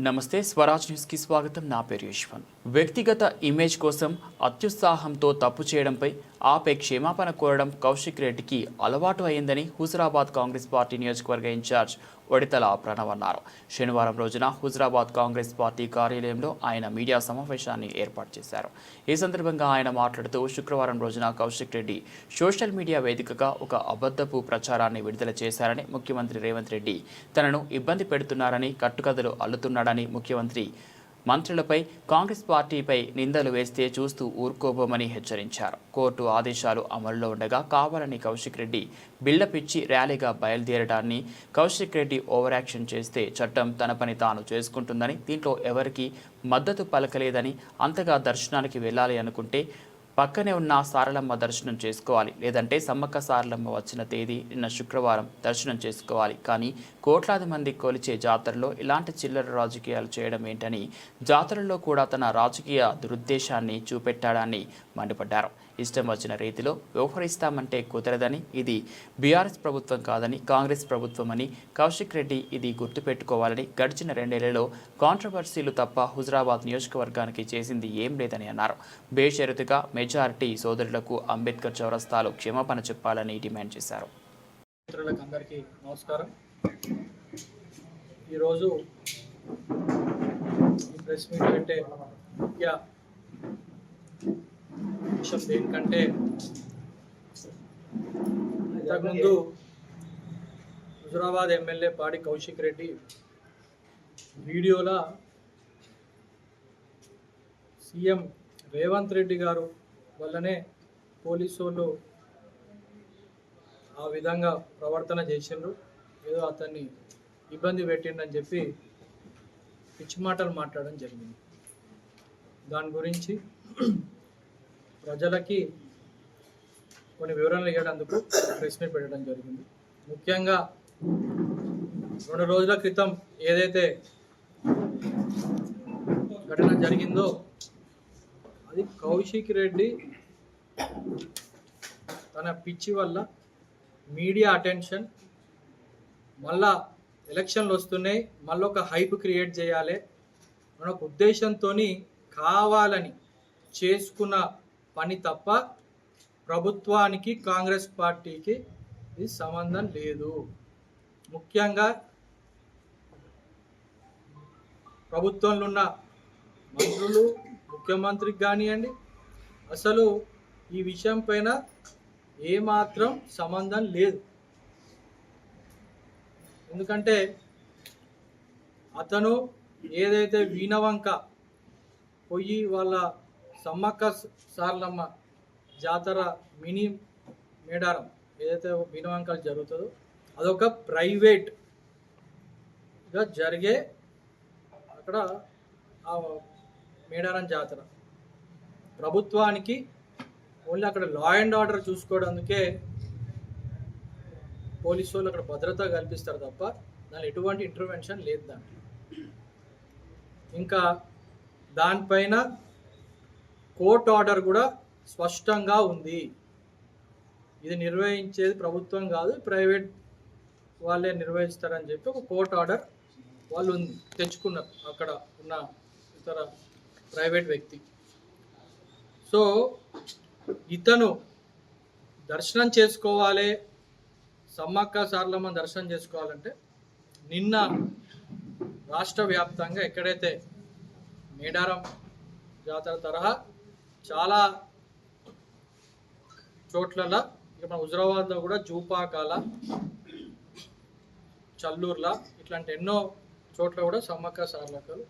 నమస్తే స్వరాజ్ న్యూస్కి స్వాగతం. నా పేరు యశ్వంత్. వ్యక్తిగత ఇమేజ్ కోసం అత్యుత్సాహంతో తప్పు చేయడంపై ఆపే క్షమాపణ కోరడం కౌశిక్ రెడ్డికి అలవాటు అయిందని హుజరాబాద్ కాంగ్రెస్ పార్టీ నియోజకవర్గ ఇన్ఛార్జ్ ఒడితల ప్రణవ్ అన్నారు. శనివారం రోజున హుజరాబాద్ కాంగ్రెస్ పార్టీ కార్యాలయంలో ఆయన మీడియా సమావేశాన్ని ఏర్పాటు చేశారు. ఈ సందర్భంగా ఆయన మాట్లాడుతూ శుక్రవారం రోజున కౌశిక్ రెడ్డి సోషల్ మీడియా వేదికగా ఒక అబద్ధపు ప్రచారాన్ని విడుదల చేశారని ముఖ్యమంత్రి రేవంత్ రెడ్డి తనను ఇబ్బంది పెడుతున్నారని కట్టుకథలు అల్లుతున్నాడని ముఖ్యమంత్రి మంత్రులపై కాంగ్రెస్ పార్టీపై నిందలు వేస్తే చూస్తూ ఊరుకోబోమని హెచ్చరించారు. కోర్టు ఆదేశాలు అమల్లో ఉండగా కావాలని కౌశిక్ రెడ్డి బిల్డప్ ర్యాలీగా బయలుదేరడాన్ని కౌశిక్ రెడ్డి ఓవర్ యాక్షన్ చేస్తే చట్టం తన పని తాను చేసుకుంటుందని దీంట్లో ఎవరికీ మద్దతు పలకలేదని అంతగా దర్శనానికి వెళ్ళాలి అనుకుంటే పక్కనే ఉన్న సారలమ్మ దర్శనం చేసుకోవాలి లేదంటే సమ్మక్క సారలమ్మ వచ్చిన తేదీ నిన్న శుక్రవారం దర్శనం చేసుకోవాలి. కానీ కోట్లాది మంది కొలిచే జాతరలో ఇలాంటి చిల్లర రాజకీయాలు చేయడం ఏంటని జాతరలో కూడా తన రాజకీయ దురుద్దేశాన్ని చూపెట్టాడని మండిపడ్డారు. ఇష్టం వచ్చిన రీతిలో వ్యవహరిస్తామంటే కుదరదని ఇది బీఆర్ఎస్ ప్రభుత్వం కాదని కాంగ్రెస్ ప్రభుత్వం అని కౌశిక్ రెడ్డి ఇది గుర్తుపెట్టుకోవాలని గడిచిన రెండేళ్ళలో కాంట్రవర్సీలు తప్ప హుజరాబాద్ నియోజకవర్గానికి చేసింది ఏం లేదని అన్నారు. బేషరతుగా మెజారిటీ సోదరులకు అంబేద్కర్ చౌరస్తాలో క్షమాపణ చెప్పాలని డిమాండ్ చేశారు. మిత్రులకు అందరికీ నమస్కారం. ఈరోజు ఈ ప్రెస్ మీట్ అంటే ముఖ్య విషయం దేనికంటే ఇంతకుముందు హుజురాబాద్ ఎమ్మెల్యే పాడి కౌశిక్ రెడ్డి వీడియోలో సీఎం రేవంత్ రెడ్డి గారు వల్లనే పోలీసు వాళ్ళు ఆ విధంగా ప్రవర్తన చేసిండ్రు. ఏదో అతన్ని ఇబ్బంది పెట్టిండని చెప్పి పిచ్చి మాటలు మాట్లాడడం జరిగింది. దాని గురించి ప్రజలకి కొన్ని వివరణలు ఇవ్వడందుకు ప్రెస్ మీట్ పెట్టడం జరిగింది. ముఖ్యంగా రెండు రోజుల క్రితం ఏదైతే ఘటన జరిగిందో అది కౌశిక్ రెడ్డి తన పిచ్చి వల్ల మీడియా అటెన్షన్ మళ్ళా ఎలక్షన్లు వస్తున్నాయి మళ్ళీ ఒక హైప్ క్రియేట్ చేయాలి. మన ఒక ఉద్దేశంతో కావాలని చేసుకున్న పని తప్ప ప్రభుత్వానికి కాంగ్రెస్ పార్టీకి ఇది సంబంధం లేదు. ముఖ్యంగా ప్రభుత్వంలో ఉన్న మంత్రులు ముఖ్యమంత్రికి కానివ్వండి అసలు ఈ విషయం పైన ఏమాత్రం సంబంధం లేదు. ఎందుకంటే అతను ఏదైతే వీణవంక పోయి వాళ్ళ సమ్మక్క సార్లమ్మ జాతర మినీ మేడారం ఏదైతే వీణవంకలు జరుగుతుందో అదొక ప్రైవేట్గా జరిగే అక్కడ ఆ మేడారం జాతర. ప్రభుత్వానికి ఓన్లీ అక్కడ లా అండ్ ఆర్డర్ చూసుకోవడానికే పోలీసు వాళ్ళు అక్కడ భద్రత కల్పిస్తారు తప్ప దాని ఎటువంటి ఇంటర్వెన్షన్ లేదు దాంట్లో. ఇంకా దానిపైన కోర్ట్ ఆర్డర్ కూడా స్పష్టంగా ఉంది. ఇది నిర్వహించేది ప్రభుత్వం కాదు ప్రైవేట్ వాళ్ళే నిర్వహిస్తారని చెప్పి ఒక కోర్ట్ ఆర్డర్ వాళ్ళు తెచ్చుకున్నారు అక్కడ ఉన్న ఇతర ప్రైవేట్ వ్యక్తి. సో ఇతను దర్శనం చేసుకోవాలి సమ్మక్క సార్లమ్మ దర్శనం చేసుకోవాలంటే నిన్న రాష్ట్ర వ్యాప్తంగా ఎక్కడైతే మేడారం జాతర తరహా చాలా చోట్లలో ఇక మన హుజరాబాద్లో కూడా జూపాకాల చల్లూర్ల ఇట్లాంటి ఎన్నో చోట్ల కూడా సమ్మక్క సార్లకలు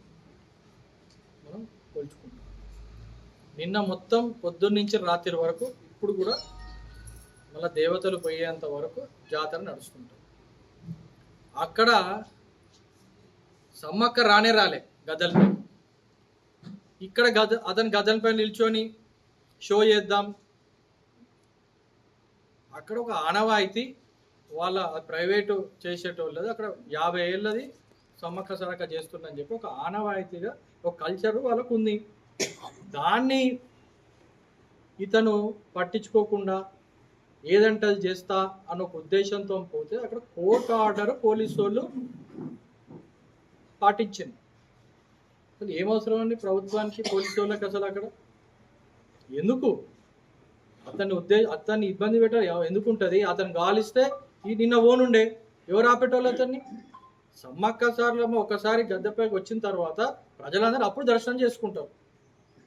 మనం పోల్చుకుంటాం నిన్న మొత్తం పొద్దున్నుంచి రాత్రి వరకు ఇప్పుడు కూడా మళ్ళీ దేవతలు పోయేంత వరకు జాతర నడుచుకుంటారు అక్కడ సమ్మక్క రానే రాలే గదలపై ఇక్కడ గద అతని గదలపై నిల్చొని షో చేద్దాం. అక్కడ ఒక ఆనవాయితీ వాళ్ళ ప్రైవేటు చేసేటోళ్ళది అక్కడ యాభై ఏళ్ళది సమ్మక్క సరక చేస్తుందని చెప్పి ఒక ఆనవాయితీగా ఒక కల్చర్ వాళ్ళకు ఉంది దాన్ని ఇతను పట్టించుకోకుండా ఏదంటే అది చేస్తా అన్న ఒక ఉద్దేశంతో పోతే అక్కడ కోర్టు ఆర్డర్ పోలీసు వాళ్ళు పాటించింది అసలు ఏమవసరం అండి ప్రభుత్వానికి పోలీసు వాళ్ళకి అసలు అక్కడ? ఎందుకు? అతన్ని ఉద్దే అతన్ని ఇబ్బంది పెట్ట ఎందుకు ఉంటుంది అతను గాలిస్తే ఈ నిన్న ఓనుండే. ఎవరు ఆపేటోళ్ళు అతన్ని? సమ్మక్క సార్లమ్మ ఒకసారి గద్దెపైకి వచ్చిన తర్వాత ప్రజలందరూ అప్పుడు దర్శనం చేసుకుంటారు.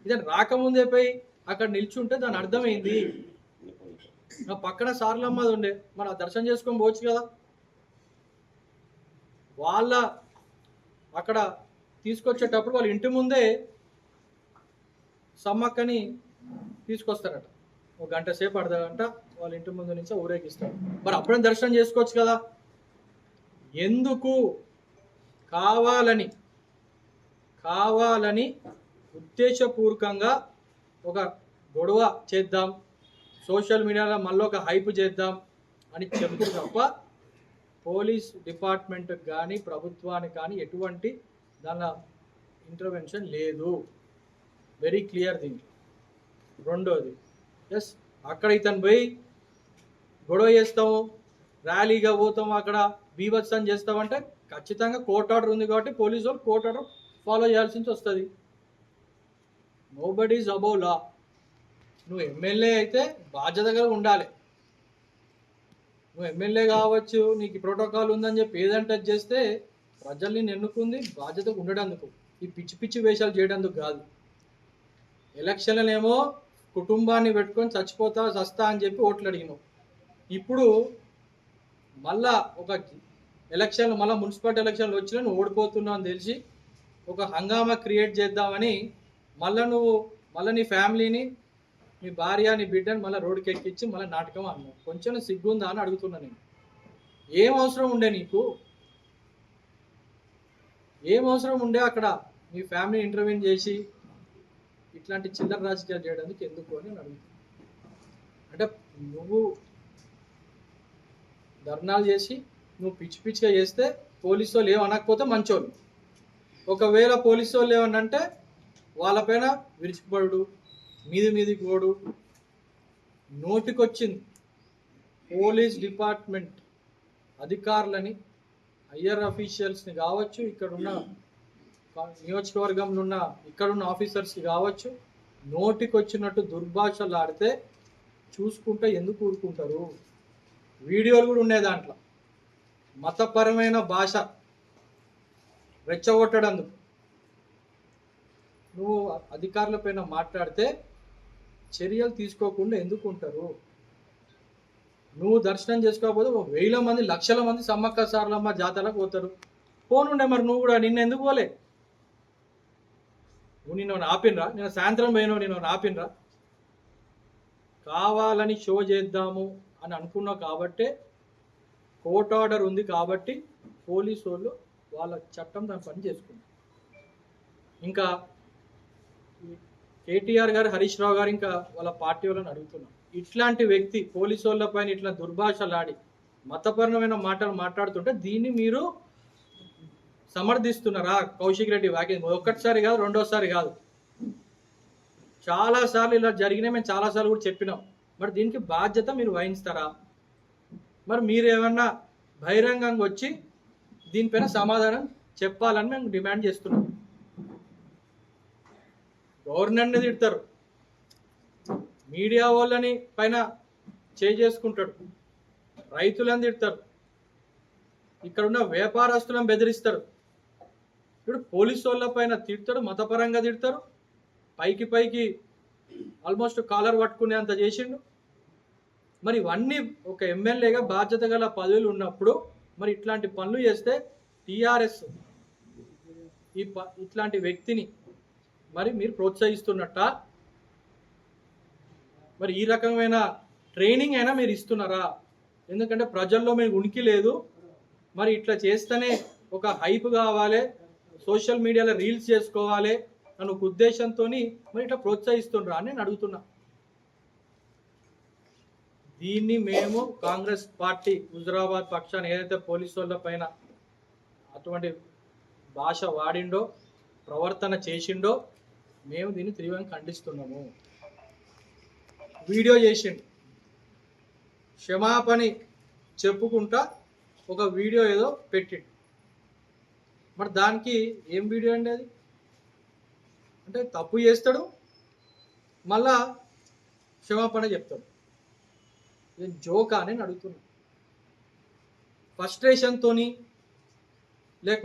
ఇదని రాకముందే పోయి అక్కడ నిల్చుంటే దాని అర్థమైంది. నా పక్కన సార్లమ్మది ఉండే. మన దర్శనం చేసుకొని పోవచ్చు కదా. వాళ్ళ అక్కడ తీసుకొచ్చేటప్పుడు వాళ్ళ ఇంటి ముందే సమ్మక్కని తీసుకొస్తారట. ఒక గంట సేపు అర్ధ గంట వాళ్ళ ఇంటి ముందు నుంచి ఊరేగిస్తారు. మరి అప్పుడే దర్శనం చేసుకోవచ్చు కదా? ఎందుకు? కావాలని కావాలని ఉద్దేశపూర్వకంగా ఒక గొడవ చేద్దాం. సోషల్ మీడియాలో మళ్ళీ ఒక హైప్ చేద్దాం అని చెప్పు తప్ప పోలీస్ డిపార్ట్మెంట్ కానీ ప్రభుత్వానికి కానీ ఎటువంటి దానిలో ఇంటర్వెన్షన్ లేదు. వెరీ క్లియర్ దీనికి రెండోది ఎస్ అక్కడ ఇతను పోయి గొడవ చేస్తాము ర్యాలీగా పోతాము అక్కడ బీభత్సం చేస్తామంటే ఖచ్చితంగా కోర్ట్ ఆర్డర్ ఉంది కాబట్టి పోలీసు వాళ్ళు కోర్ట్ ఆర్డర్ ఫాలో చేయాల్సి వస్తుంది. నో బడీస్ అబౌ లా నువ్వు ఎమ్మెల్యే అయితే బాధ్యతగా ఉండాలి. నువ్వు ఎమ్మెల్యే కావచ్చు నీకు ప్రోటోకాల్ ఉందని చెప్పి ఏదంటే చేస్తే ప్రజల్ని ఎన్నుకుంది బాధ్యత ఉండడందుకు ఈ పిచ్చి పిచ్చి వేషాలు చేయడందుకు కాదు. ఎలక్షన్లనేమో కుటుంబాన్ని పెట్టుకొని చచ్చిపోతా చస్తా అని చెప్పి ఓట్లు అడిగినావు. ఇప్పుడు మళ్ళా ఒక ఎలక్షన్లు మళ్ళీ మున్సిపాలిటీ ఎలక్షన్లు వచ్చినా నువ్వు ఓడిపోతున్నావు అని తెలిసి ఒక హంగామా క్రియేట్ చేద్దామని మళ్ళీ నువ్వు మళ్ళీ నీ ఫ్యామిలీని మీ భార్య నీ బిడ్డని మళ్ళీ రోడ్డుకి ఎక్కించి మళ్ళీ నాటకం అన్నావు కొంచెం సిగ్గుందా అని అడుగుతున్నా నేను. ఏం అవసరం ఉండే నీకు? ఏం అవసరం ఉండే అక్కడ మీ ఫ్యామిలీ ఇంటర్వ్యూన్ చేసి ఇట్లాంటి చిల్లర రాజకీయాలు చేయడానికి ఎందుకు అని నేను అంటే నువ్వు ధర్నాలు చేసి నువ్వు పిచ్చి పిచ్చిగా చేస్తే పోలీసు వాళ్ళు ఏమనకపోతే మంచోళ్ళు. ఒకవేళ పోలీసు వాళ్ళు ఏమన్నంటే వాళ్ళపైన విరుచుకుపడు మీది మీది గోడు. నోటికొచ్చింది పోలీస్ డిపార్ట్మెంట్ అధికారులని హయ్యర్ అఫీషియల్స్ని కావచ్చు ఇక్కడున్న నియోజకవర్గంలో ఉన్న ఇక్కడున్న ఆఫీసర్స్కి కావచ్చు నోటికొచ్చినట్టు దుర్భాషలు ఆడితే చూసుకుంటే ఎందుకు ఊరుకుంటారు? వీడియోలు కూడా ఉన్నాయి దాంట్లో. మతపరమైన భాష రెచ్చగొట్టడందుకు. నువ్వు అధికారుల పైన మాట్లాడితే చర్యలు తీసుకోకుండా ఎందుకు ఉంటారు? నువ్వు దర్శనం చేసుకోకపోతే ఒక వేల మంది లక్షల మంది సమ్మక్క సార్లమ్మ జాతరకు పోతారు. పోనుండే మరి నువ్వు కూడా నిన్న ఎందుకు పోలే? నువ్వు నిన్న ఆపినరా నిన్న సాయంత్రం పోయినావు నిన్న ఆపినరా కావాలని షో చేద్దాము అని అనుకున్నావు కాబట్టే కోర్ట్ ఆర్డర్ ఉంది కాబట్టి పోలీసు వాళ్ళు వాళ్ళ చట్టం దాని పని చేసుకున్నారు ఇంకా కేటీఆర్ గారు హరీష్ రావు గారు ఇంకా వాళ్ళ పార్టీ వాళ్ళని అడుగుతున్నాం ఇట్లాంటి వ్యక్తి పోలీసు వాళ్ళ పైన ఇట్లా దుర్భాషలాడి మతపరమైన మాటలు మాట్లాడుతుంటే దీన్ని మీరు సమర్థిస్తున్నారా? కౌశిక్ రెడ్డి వ్యాఖ్య ఒక్కటిసారి కాదు రెండోసారి కాదు. చాలాసార్లు ఇలా జరిగినాయి మేము చాలాసార్లు కూడా చెప్పినాం. మరి దీనికి బాధ్యత మీరు వహిస్తారా? మరి మీరు ఏమన్నా బహిరంగంగా వచ్చి దీనిపైన సమాధానం చెప్పాలని మేము డిమాండ్ చేస్తున్నాం. గవర్నర్ని తిడతారు. మీడియా వాళ్ళని పైన చేసుకుంటాడు రైతులను తిడతారు. ఇక్కడున్న వ్యాపారస్తులను బెదిరిస్తారు. ఇప్పుడు పోలీసు వాళ్ళ పైన తిడతాడు మతపరంగా తిడతారు. పైకి పైకి ఆల్మోస్ట్ కాలర్ పట్టుకునే అంత చేసిండు. మరి ఇవన్నీ ఒక ఎమ్మెల్యేగా బాధ్యత గల పదవులు ఉన్నప్పుడు మరి ఇట్లాంటి పనులు చేస్తే టీఆర్ఎస్ ఈ ప ఇట్లాంటి వ్యక్తిని మరి మీరు ప్రోత్సహిస్తున్నట్ట? మరి ఈ రకమైన ట్రైనింగ్ అయినా మీరు ఇస్తున్నారా? ఎందుకంటే ప్రజల్లో మీకు ఉనికి లేదు. మరి ఇట్లా చేస్తేనే ఒక హైప్ కావాలి సోషల్ మీడియాలో రీల్స్ చేసుకోవాలి అని ఒక ఉద్దేశంతో మరి ఇట్లా ప్రోత్సహిస్తుండ్రా అని నేను అడుగుతున్నా. దీన్ని మేము కాంగ్రెస్ పార్టీ హుజరాబాద్ పక్షాన్ని ఏదైతే పోలీసు వాళ్ళ పైన అటువంటి భాష వాడిండో ప్రవర్తన చేసిండో మేము దీన్ని తీవ్రంగా ఖండిస్తున్నాము. వీడియో చేసిండు. క్షమాపణి చెప్పుకుంటా ఒక వీడియో ఏదో పెట్టిండు. మరి దానికి ఏం వీడియో అండి అది? అంటే తప్పు చేస్తాడు మళ్ళా క్షమాపణ చెప్తాడు. ఇది జోకా అని నేను అడుగుతున్నా. లేకపోతే